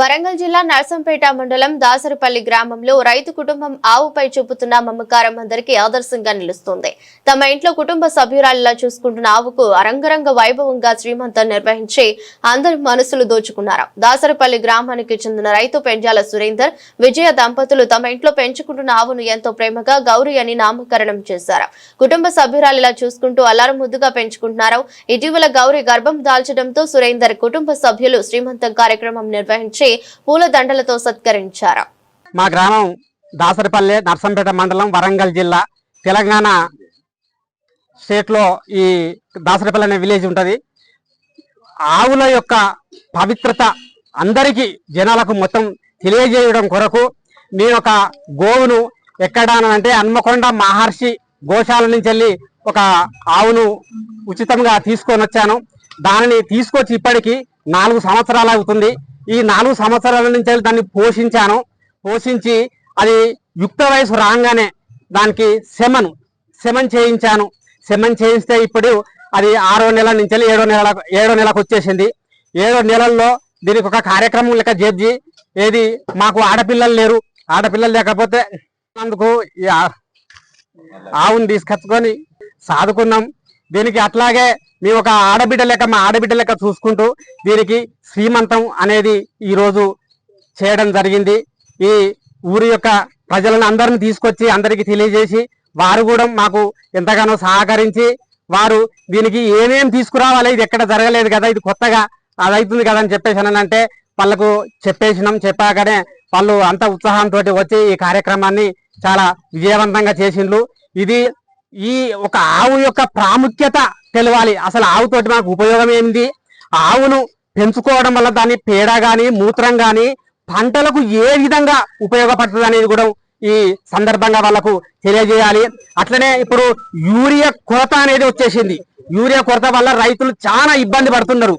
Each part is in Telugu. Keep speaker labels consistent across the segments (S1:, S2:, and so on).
S1: వరంగల్ జిల్లా నర్సంపేట మండలం దాసరపల్లి గ్రామంలో రైతు కుటుంబం ఆవుపై చూపుతున్న మమకారం అందరికీ ఆదర్శంగా నిలుస్తుంది. తమ ఇంట్లో కుటుంబ సభ్యురాలిలా చూసుకుంటున్న ఆవుకు అరంగరంగ వైభవంగా శ్రీమంతం నిర్వహించి అందరి మనసులు దోచుకున్నారు. దాసరపల్లి గ్రామానికి చెందిన రైతు పెంజాల సురేందర్ విజయ దంపతులు తమ ఇంట్లో పెంచుకుంటున్న ఆవును ఎంతో ప్రేమగా గౌరీ అని నామకరణం చేశారు. కుటుంబ సభ్యురాలిలా చూసుకుంటూ అల్లారం ముద్దుగా పెంచుకుంటున్నారు. ఇటీవల గౌరీ గర్భం దాల్చడంతో సురేందర్ కుటుంబ సభ్యులు శ్రీమంతం కార్యక్రమం నిర్వహించి పూల దండలతో సత్కరించారు.
S2: మా గ్రామం దాసరిపల్లె నర్సంపేట మండలం వరంగల్ జిల్లా తెలంగాణ స్టేట్లో ఈ దాసరిపల్లి అనే విలేజ్ ఉంటుంది. ఆవుల యొక్క పవిత్రత అందరికీ జనాలకు మొత్తం తెలియజేయడం కొరకు నేను ఒక గోవును ఎక్కడానంటే హన్మకొండ మహర్షి గోశాల నుంచి వెళ్ళి ఒక ఆవును ఉచితంగా తీసుకొని వచ్చాను. దానిని తీసుకొచ్చి ఇప్పటికి నాలుగు సంవత్సరాలు అవుతుంది. ఈ నాలుగు సంవత్సరాల నుంచి వెళ్ళి దాన్ని పోషించాను. పోషించి అది యుక్త వయసు రాగానే దానికి శమను శమన్ చేయించాను. శమన్ చేయిస్తే ఇప్పుడు అది ఆరో నెల నుంచి వెళ్ళి ఏడో నెల ఏడో నెలకు వచ్చేసింది. ఏడో నెలల్లో దీనికి ఒక కార్యక్రమం లెక్క జడ్జి ఏది మాకు ఆడపిల్లలు లేరు. ఆడపిల్లలు లేకపోతే అందుకు ఆవును ఆవుని తీసుకొచ్చుకొని సాదుకున్నాం. దీనికి అట్లాగే మీ ఒక ఆడబిడ్డ లెక్క మా ఆడబిడ్డ లెక్క చూసుకుంటూ దీనికి శ్రీమంతం అనేది ఈరోజు చేయడం జరిగింది. ఈ ఊరి యొక్క ప్రజలను అందరిని తీసుకొచ్చి అందరికీ తెలియజేసి వారు కూడా మాకు ఎంతగానో సహకరించి వారు దీనికి ఏమేం తీసుకురావాలి ఇది ఎక్కడ జరగలేదు కదా ఇది కొత్తగా అది అవుతుంది కదా అని చెప్పేసి అంటే వాళ్ళకు చెప్పేసినాం చెప్పాకనే వాళ్ళు అంత ఉత్సాహంతో వచ్చి ఈ కార్యక్రమాన్ని చాలా విజయవంతంగా చేసిండ్రు. ఇది ఈ ఒక ఆవు యొక్క ప్రాముఖ్యత తెలవాలి. అసలు ఆవుతోటి మనకు ఉపయోగం ఏంది ఆవును పెంచుకోవడం వల్ల దాని పేడ కానీ మూత్రం కానీ పంటలకు ఏ విధంగా ఉపయోగపడుతుంది అనేది కూడా ఈ సందర్భంగా వాళ్ళకు తెలియజేయాలి. అట్లనే ఇప్పుడు యూరియా కొరత అనేది వచ్చేసింది. యూరియా కొరత వల్ల రైతులు చాలా ఇబ్బంది పడుతున్నారు.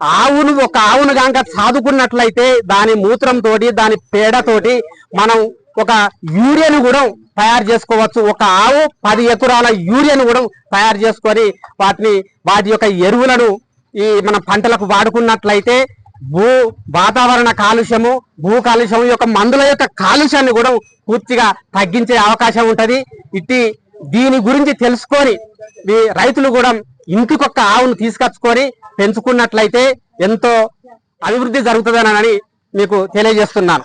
S2: ఆవును ఒక ఆవును కనుక సాదుకున్నట్లయితే దాని మూత్రంతో దాని పేడతోటి మనం ఒక యూరియాను కూడా తయారు చేసుకోవచ్చు. ఒక ఆవు పది ఎకరాల యూరియాను కూడా తయారు చేసుకొని వాటిని వాటి యొక్క ఎరువులను ఈ మన పంటలకు వాడుకున్నట్లయితే భూ వాతావరణ కాలుష్యము భూ కాలుష్యం యొక్క మందుల యొక్క కాలుష్యాన్ని కూడా పూర్తిగా తగ్గించే అవకాశం ఉంటుంది. ఇట్టి దీని గురించి తెలుసుకొని మీ రైతులు కూడా ఇంటికొక్క ఆవును తీసుకొచ్చుకొని పెంచుకున్నట్లయితే ఎంతో అభివృద్ధి జరుగుతుందని మీకు తెలియజేస్తున్నాను.